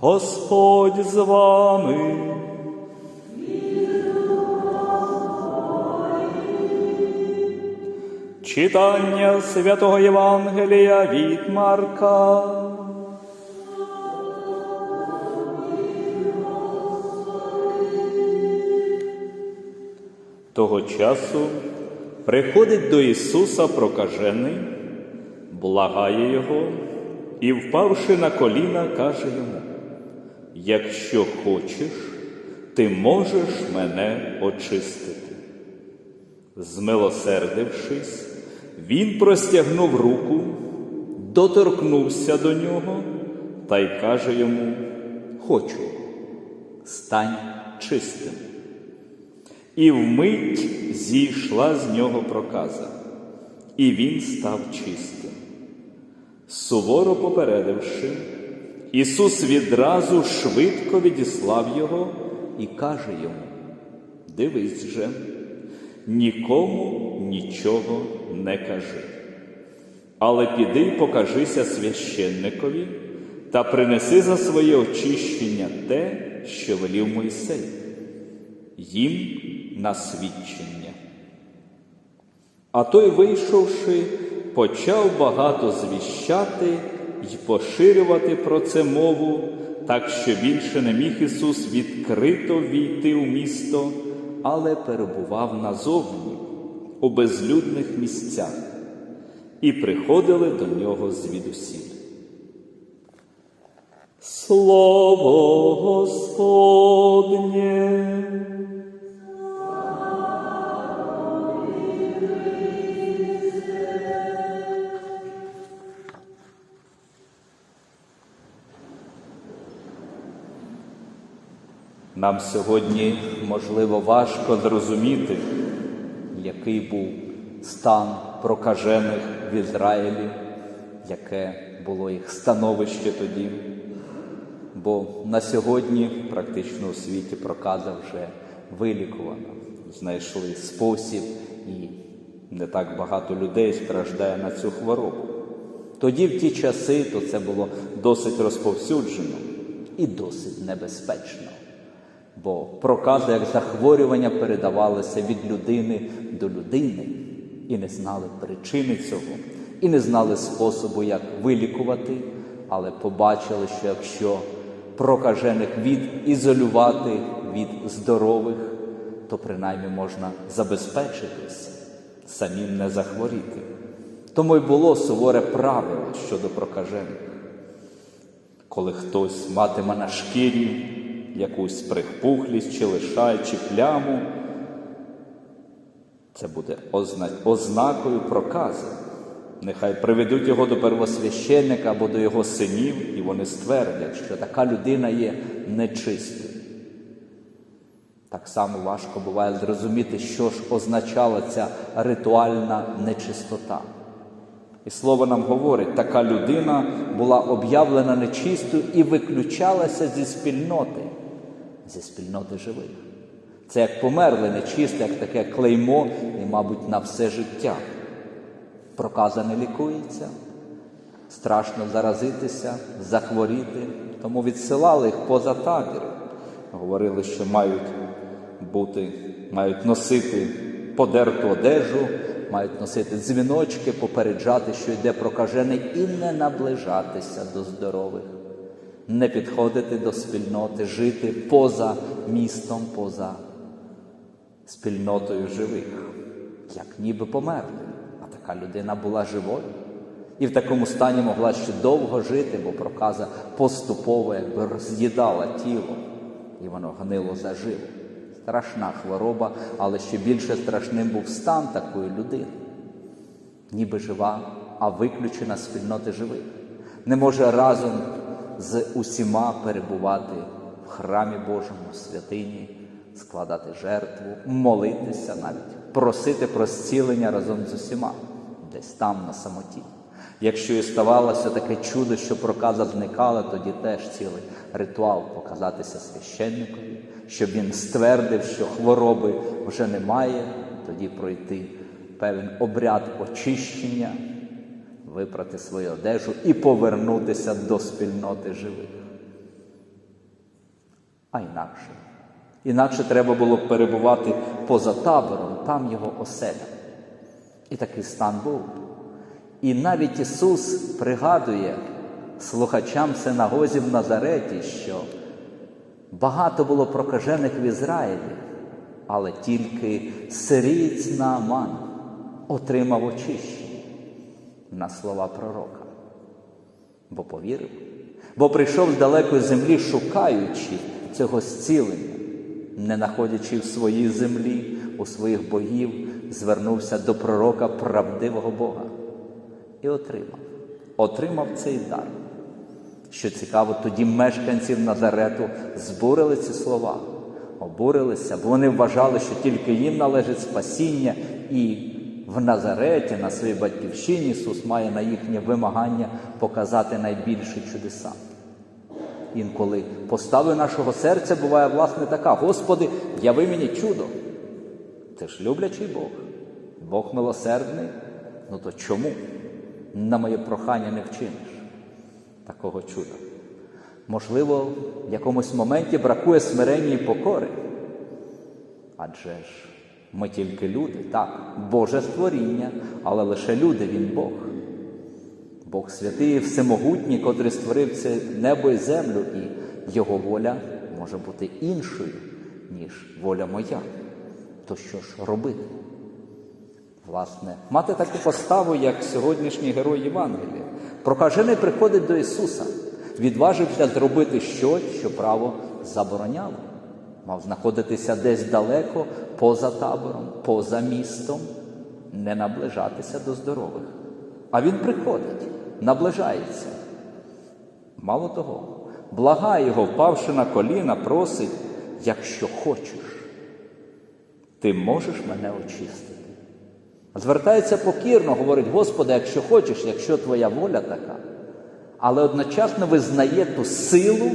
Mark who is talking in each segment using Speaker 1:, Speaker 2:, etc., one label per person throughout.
Speaker 1: Господь з вами. Читання святого Євангелія від Марка. Того часу приходить до Ісуса прокажений, благає Його і, впавши на коліна, каже йому: Якщо хочеш, ти можеш мене очистити. Змилосердившись, він простягнув руку, доторкнувся до нього та й каже йому: Хочу, стань чистим. І вмить зійшла з нього проказа, і він став чистим. Суворо попередивши, Ісус відразу швидко відіслав його і каже йому: Дивись же, нікому нічого не кажи. Але піди й покажися священникові та принеси за своє очищення те, що велів Мойсей, їм на свідчення. А той, вийшовши, почав багато звіщати й поширювати про це мову, так що більше не міг Ісус відкрито війти у місто, але перебував назовні, у безлюдних місцях, і приходили до нього звідусіль. Слово Господнє. Нам сьогодні, можливо, важко зрозуміти, який був стан прокажених в Ізраїлі, яке було їх становище тоді. Бо на сьогодні практично у світі проказа вже вилікувана. Знайшли спосіб, і не так багато людей страждає на цю хворобу. Тоді, в ті часи, то це було досить розповсюджено і досить небезпечно. Бо прокази як захворювання передавалися від людини до людини, і не знали причини цього, і не знали способу, як вилікувати, але побачили, що якщо прокажених відізолювати від здорових, то принаймні можна забезпечитися, самим не захворіти. Тому й було суворе правило щодо прокажених. Коли хтось матиме на шкірі якусь прихпухлість, чи лишай, чи пляму, це буде озна... ознакою прокази. Нехай приведуть його до первосвященника або до його синів, і вони ствердять, що така людина є нечистою. Так само важко буває зрозуміти, що ж означала ця ритуальна нечистота. І слово нам говорить, така людина була об'явлена нечистою і виключалася зі спільноти, зі спільноти живих. Це як померли нечисте, як таке клеймо, і, мабуть, на все життя. Проказа не лікується, страшно заразитися, захворіти, тому відсилали їх поза табір. Говорили, що мають бути, мають носити подерту одежу, мають носити дзвіночки, попереджати, що йде прокажений, і не наближатися до здорових, не підходити до спільноти, жити поза містом, поза спільнотою живих, як ніби померли. А така людина була живою. І в такому стані могла ще довго жити, бо проказа поступово якби роз'їдала тіло, і воно гнило заживо. Страшна хвороба, але ще більше страшним був стан такої людини, ніби жива, а виключена спільноти живих. Не може разом з усіма перебувати в храмі Божому, святині, складати жертву, молитися навіть, просити про зцілення разом з усіма, десь там на самоті. Якщо і ставалося таке чудо, що проказа зникала, тоді теж цілий ритуал показатися священникові, щоб він ствердив, що хвороби вже немає, тоді пройти певен обряд очищення, випрати свою одежу і повернутися до спільноти живих. а інакше. Інакше треба було перебувати поза табором, там його оселя. І такий стан був. І навіть Ісус пригадує слухачам синагозі в Назареті, що багато було прокажених в Ізраїлі, але тільки сирієць Нааман отримав очищення на слова пророка. Бо повірив, бо прийшов з далекої землі, шукаючи цього зцілення, не знаходячи в своїй землі, у своїх богів, звернувся до пророка правдивого Бога і отримав. Отримав цей дар. Що цікаво, тоді мешканців Назарету збурили ці слова, обурилися, бо вони вважали, що тільки їм належить спасіння, і в Назареті, на своїй батьківщині, Ісус має на їхнє вимагання показати найбільші чудеса. Інколи постави нашого серця буває власне така: Господи, яви мені чудо. Ти ж люблячий Бог, Бог милосердний. Ну то чому на моє прохання не вчиниш такого чуда? Можливо, в якомусь моменті бракує смирення і покори. Адже ж ми тільки люди, так, Боже створіння, але лише люди, Він Бог. Бог святий і всемогутній, котрий створив це небо і землю, і Його воля може бути іншою, ніж воля моя. То що ж робити? Власне, мати таку поставу, як сьогоднішній герой Євангелія. Прокажений приходить до Ісуса, відважився зробити щось, що право забороняло. Мав знаходитися десь далеко, поза табором, поза містом, не наближатися до здорових. А він приходить, наближається. Мало того, благає його, впавши на коліна, просить, якщо хочеш, ти можеш мене очистити. Звертається покірно, говорить, Господи, якщо хочеш, якщо твоя воля така, але одночасно визнає ту силу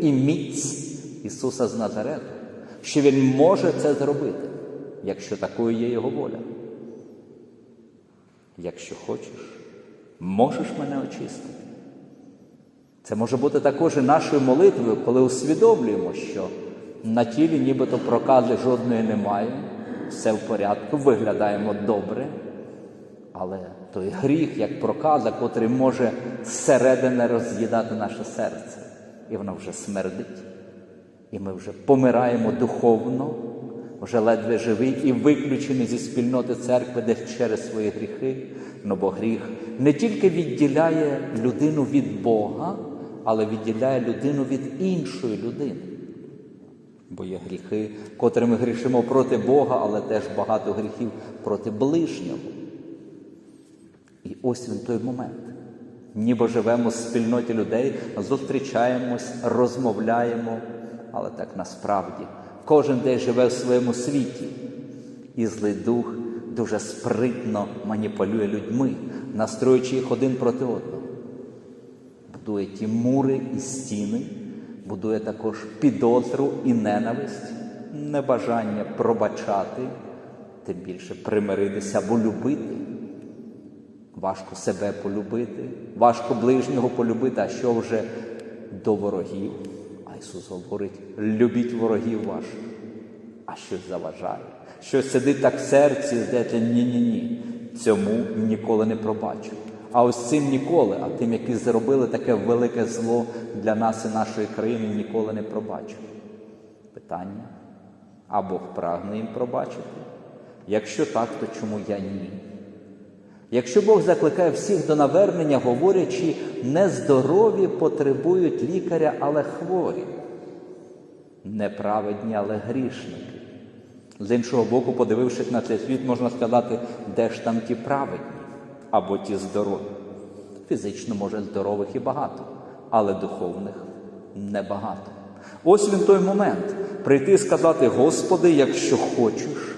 Speaker 1: і міць Ісуса з Назарету, що Він може це зробити, якщо такою є Його воля. Якщо хочеш, можеш мене очистити. Це може бути також і нашою молитвою, коли усвідомлюємо, що на тілі нібито прокази жодної немає, все в порядку, виглядаємо добре, але той гріх, як проказа, котрий може зсередини роз'їдати наше серце, і воно вже смердить. І ми вже помираємо духовно, вже ледве живі і виключені зі спільноти церкви десь через свої гріхи. Ну бо гріх не тільки відділяє людину від Бога, але відділяє людину від іншої людини. Бо є гріхи, котрими грішимо проти Бога, але теж багато гріхів проти ближнього. І ось він той момент. Ніби живемо в спільноті людей, зустрічаємось, розмовляємо, але так насправді кожен день живе в своєму світі, і злий дух дуже спритно маніпулює людьми, настроюючи їх один проти одного. Будує ті мури і стіни, будує також підозру і ненависть, небажання пробачати, тим більше примиритися або любити. Важко себе полюбити, важко ближнього полюбити, а що вже до ворогів. Ісус говорить: любіть ворогів ваших, а щось заважає. Щось сидить так в серці, здається, ні-ні-ні. Цьому ніколи не пробачу. А ось цим ніколи, а тим, які зробили таке велике зло для нас і нашої країни, ніколи не пробачу. Питання а Бог прагне їм пробачити. Якщо так, то чому я ні? Якщо Бог закликає всіх до навернення, говорячи, нездорові потребують лікаря, але хворі, неправедні, але грішники. З іншого боку, подивившись на цей світ, можна сказати, де ж там ті праведні або ті здорові. Фізично, може, здорових і багато, але духовних небагато. Ось він той момент прийти і сказати: Господи, якщо хочеш,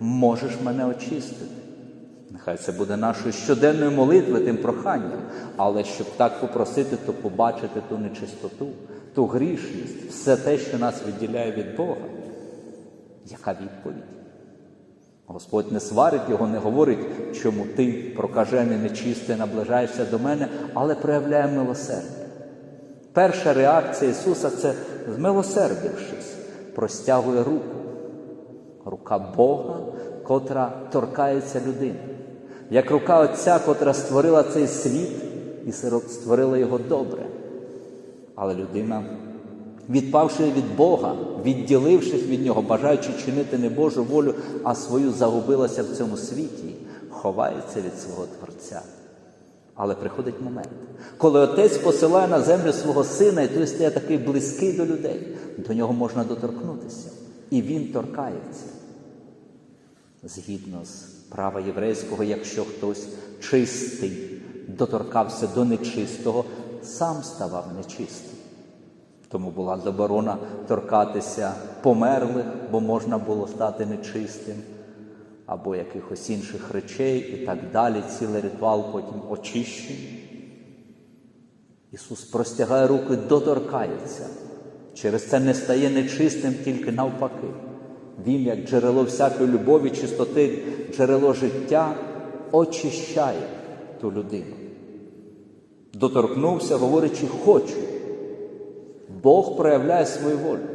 Speaker 1: можеш мене очистити. Нехай це буде нашою щоденною молитвою, тим проханням, але щоб так попросити, то побачити ту нечистоту, ту грішність, все те, що нас відділяє від Бога. Яка відповідь? Господь не сварить його, не говорить, чому ти, прокажений, нечистий, наближаєшся до мене, але проявляє милосердя. Перша реакція Ісуса це змилосердившись, простягує руку. Рука Бога, котра торкається людини, як рука Отця, котра створила цей світ і створила його добре. Але людина, відпавши від Бога, відділившись від Нього, бажаючи чинити не Божу волю, а свою загубилася в цьому світі, ховається від свого Творця. Але приходить момент, коли отець посилає на землю свого сина, і той стає такий близький до людей, до нього можна доторкнутися. І він торкається. Згідно з права єврейського, якщо хтось чистий доторкався до нечистого, сам ставав нечистим. Тому була заборона торкатися померлих, бо можна було стати нечистим, або якихось інших речей і так далі. Цілий ритуал потім очищення. Ісус простягає руки, доторкається. Через це не стає нечистим, тільки навпаки. Він, як джерело всякої любові, чистоти, джерело життя, очищає ту людину. Доторкнувся, говорячи, хочу. Бог проявляє свою волю.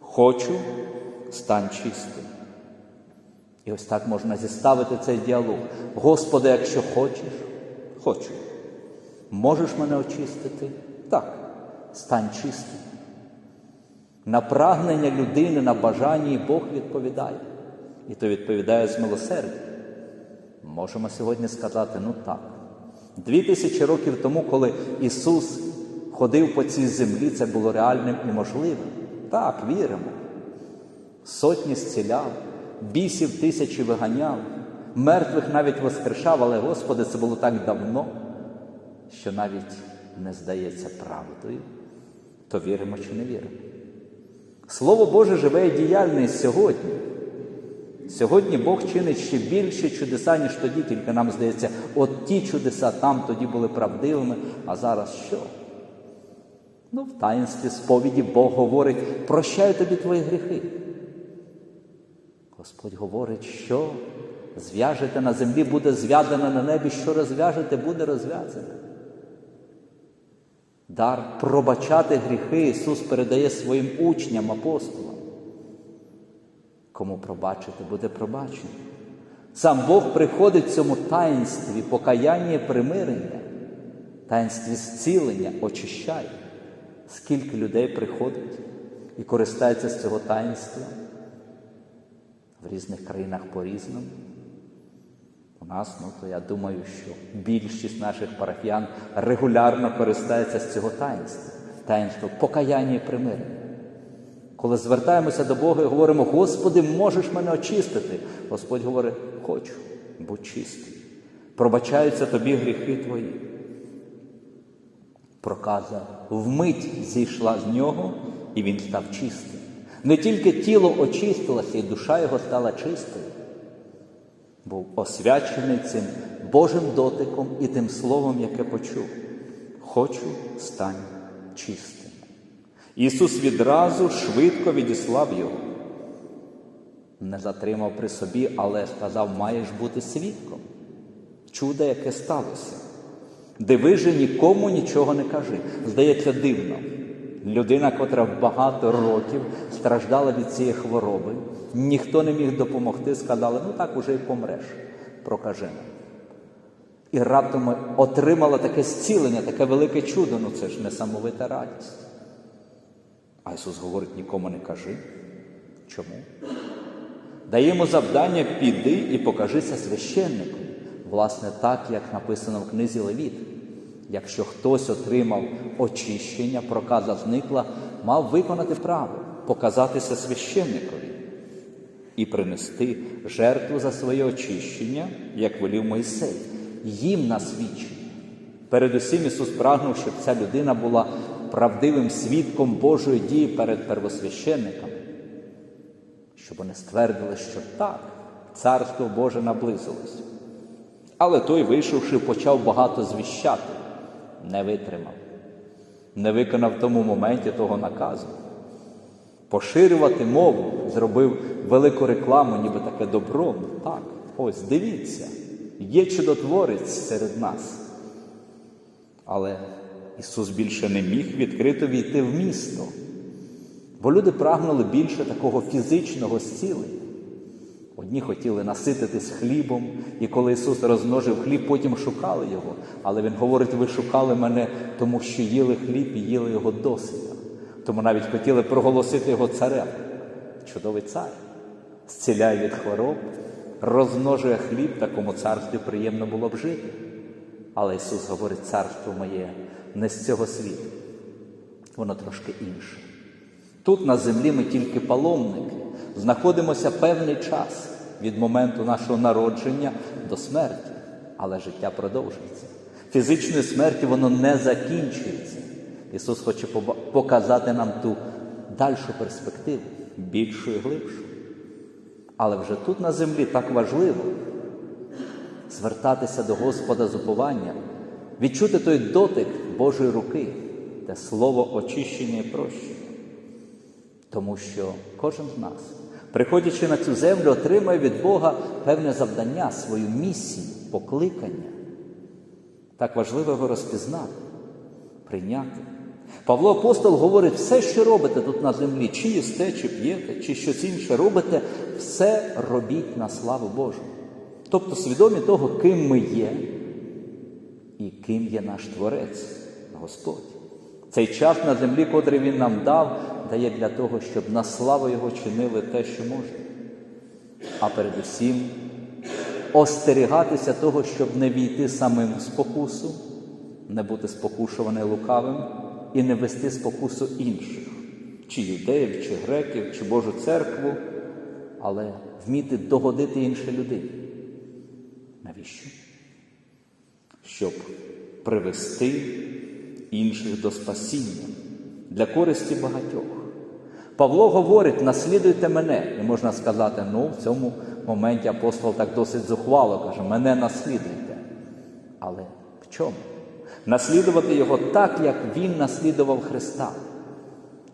Speaker 1: Хочу, стань чистим. І ось так можна зіставити цей діалог. Господи, якщо хочеш, хочу. Можеш мене очистити? Так, стань чистим. На прагнення людини, на бажання Бог відповідає. І то відповідає з милосердя. Можемо сьогодні сказати, ну так. Дві тисячі років тому, коли Ісус ходив по цій землі, це було реальним і можливим. Так, віримо. Сотні зціляв, бісів тисячі виганяв, мертвих навіть воскрешав, але Господи, це було так давно, що навіть не здається правдою, то віримо чи не віримо. Слово Боже живе і діяльне сьогодні. Сьогодні Бог чинить ще більше чудеса, ніж тоді, тільки нам здається, от ті чудеса там тоді були правдивими, а зараз що? Ну, в таїнстві сповіді Бог говорить, прощаю тобі твої гріхи. Господь говорить, що зв'яжете на землі, буде зв'язане на небі, що розв'яжете, буде розв'язане. Дар пробачати гріхи Ісус передає своїм учням, апостолам. Кому пробачити, буде пробачено. Сам Бог приходить в цьому таїнстві, покаяння і примирення, таїнстві зцілення, очищає. Скільки людей приходить і користається з цього таїнства в різних країнах по-різному. У нас, ну то я думаю, що більшість наших парафіян регулярно користається з цього таїнства, таїнства покаяння і примирення. Коли звертаємося до Бога і говоримо, Господи, можеш мене очистити, Господь говорить, хочу, будь чистий. Пробачаються тобі гріхи твої. Проказа вмить зійшла з нього, і він став чистим. Не тільки тіло очистилося, і душа його стала чистою. Був освячений цим Божим дотиком і тим словом, яке почув. Хочу, стань чистим. Ісус відразу швидко відіслав його. Не затримав при собі, але сказав, маєш бути свідком. Чудо, яке сталося. Диви же нікому нічого не кажи. Здається, дивно. Людина, котра багато років страждала від цієї хвороби, ніхто не міг допомогти, сказали, ну так уже й помреш, прокажи нам. І раптом отримала таке зцілення, таке велике чудо, ну це ж несамовита радість. А Ісус говорить, нікому не кажи. Чому? Даємо завдання, піди і покажися священником. Власне, так, як написано в книзі Левіт. Якщо хтось отримав очищення, проказа зникла, мав виконати право, показатися священникові і принести жертву за своє очищення, як велів Мойсей, їм на свідчення. Передусім Ісус прагнув, щоб ця людина була правдивим свідком Божої дії перед первосвященниками, щоб вони ствердили, що так, Царство Боже наблизилось. Але той, вийшовши, почав багато звіщати, не витримав, не виконав в тому моменті того наказу. Поширювати мову, зробив велику рекламу, ніби таке добро. Так, ось дивіться, є чудотворець серед нас. Але Ісус більше не міг відкрито війти в місто. Бо люди прагнули більше такого фізичного зцілення. Одні хотіли насититись хлібом, і коли Ісус розмножив хліб, потім шукали його. Але Він говорить: ви шукали мене, тому що їли хліб і їли його досить. Тому навіть хотіли проголосити його царем. Чудовий цар, зціляє від хвороб, розмножує хліб, такому царстві приємно було б жити. Але Ісус говорить, царство моє не з цього світу, воно трошки інше. Тут на землі ми тільки паломники, знаходимося певний час від моменту нашого народження до смерті, але життя продовжується. Фізичної смерті воно не закінчується. Ісус хоче показати нам ту дальшу перспективу, більшу і глибшу. Але вже тут на землі так важливо звертатися до Господа з упованням, відчути той дотик Божої руки, те слово очищення і прощення. Тому що кожен з нас, приходячи на цю землю, отримує від Бога певне завдання, свою місію, покликання. Так важливо його розпізнати, прийняти. Павло Апостол говорить, все, що робите тут на землі, чи їсте, чи п'єте, чи щось інше робите, все робіть на славу Божу. Тобто свідомі того, ким ми є і ким є наш Творець, Господь. Цей час на землі, котрий Він нам дав, дає для того, щоб на славу Його чинили те, що можна. А передусім остерігатися того, щоб не війти самим в спокусу, не бути спокушуваний лукавим і не вести спокусу інших, чи юдеїв, чи греків, чи Божу церкву, але вміти догодити іншій людині. Навіщо? Щоб привести інших до спасіння для користі багатьох. Павло говорить, наслідуйте мене. І можна сказати, ну, в цьому моменті апостол так досить зухвало каже, мене наслідуйте. Але в чому? Наслідувати його так, як він наслідував Христа.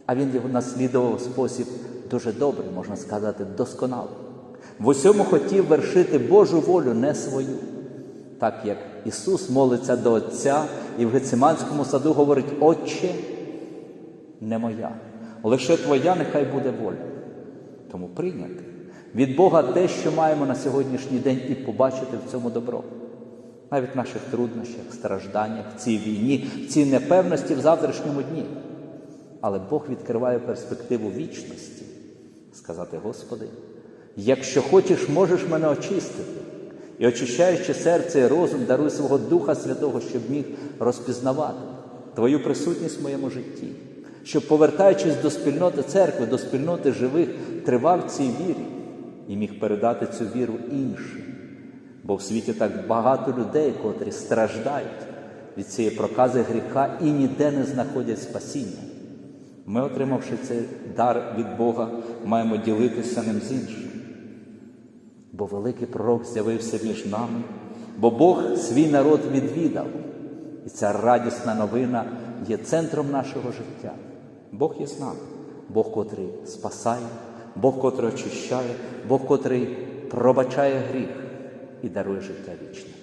Speaker 1: А він його наслідував в спосіб дуже добрий, можна сказати, досконалий. В усьому хотів вершити Божу волю, не свою. Так як Ісус молиться до Отця і в Гециманському саду говорить, Отче, не моя, лише Твоя нехай буде воля. Тому прийняти від Бога те, що маємо на сьогоднішній день, і побачити в цьому добро. Навіть в наших труднощах, стражданнях, в цій війні, в цій непевності в завтрашньому дні. Але Бог відкриває перспективу вічності, сказати, Господи, якщо хочеш, можеш мене очистити. І очищаючи серце і розум, даруй свого Духа Святого, щоб міг розпізнавати Твою присутність в моєму житті, щоб, повертаючись до спільноти церкви, до спільноти живих, тривав в цій вірі і міг передати цю віру іншим. Бо в світі так багато людей, котрі страждають від цієї прокази гріха і ніде не знаходять спасіння. Ми, отримавши цей дар від Бога, маємо ділитися ним з іншим. Бо великий пророк з'явився між нами, бо Бог свій народ відвідав. І ця радісна новина є центром нашого життя. Бог є з нами, Бог, котрий спасає, Бог, котрий очищає, Бог, котрий пробачає гріх і дарує життя вічне.